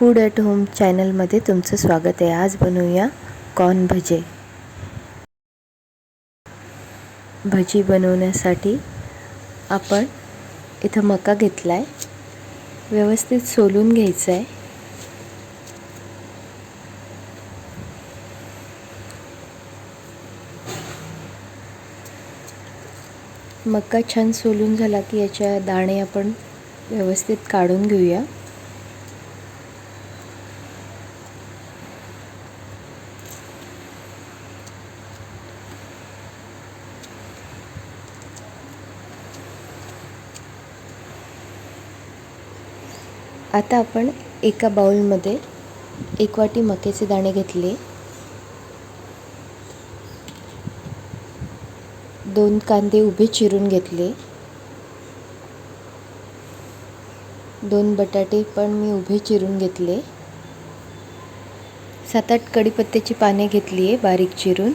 Food at home चॅनलमध्ये तुमचं स्वागत आहे. आज बनवूया कॉर्न भजे. भजी बनवण्यासाठी आपण इथं मका घेतला आहे व्यवस्थित सोलून घ्यायचं आहे मका छान सोलून झाला की याच्या दाणे आपण व्यवस्थित काढून घेऊया. आता आपण एका बाउलमध्ये एक वाटी मक्याचे दाणे घेतले. दोन कांदे उभे चिरून घेतले. दोन बटाटे पण मी उभे चिरून घेतले. सात आठ कढीपत्त्याची पाने घेतली आहे बारीक चिरून.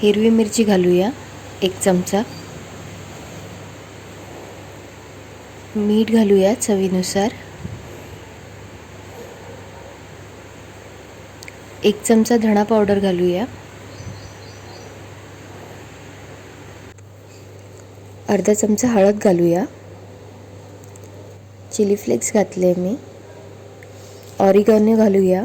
हिरवी मिरची घालूया एक चमचा. मीठ घालूया चवीनुसार. एक चमचा धणा पावडर घालूया. अर्धा चमचा हळद घालूया. चिली फ्लेक्स घातले मी. ऑरिगॉन्यू घालूया.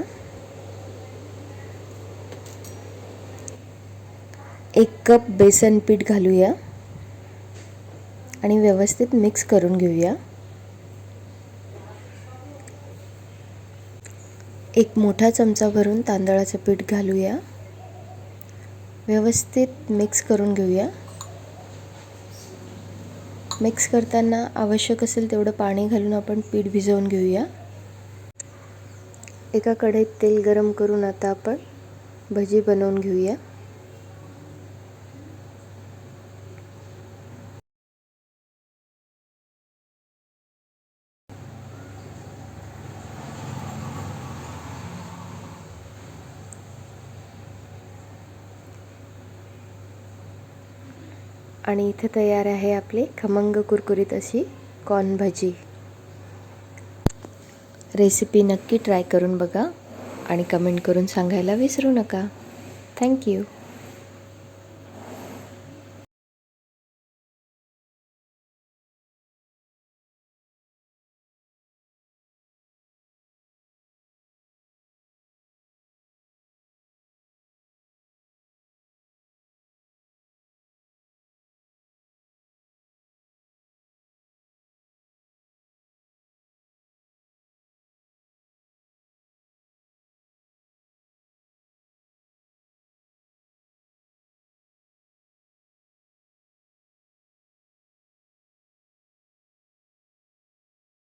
एक कप बेसन पीठ घालूया. आणि व्यवस्थित मिक्स करून घेऊया. एक मोठा चमचा भरून तांदळाचं पीठ घालूया. व्यवस्थित मिक्स करून घेऊया. मिक्स करताना आवश्यक असेल तेवढं पाणी घालून आपण पीठ भिजवून घेऊया. एका कढईत तेल गरम करून आता आपण भजी बनवून घेऊया. आणि इथे तयार आहे आपली खमंग कुरकुरीत अशी कॉर्न भजी. रेसिपी नक्की ट्राय करून बघा आणि कमेंट करून सांगायला विसरू नका. थँक्यू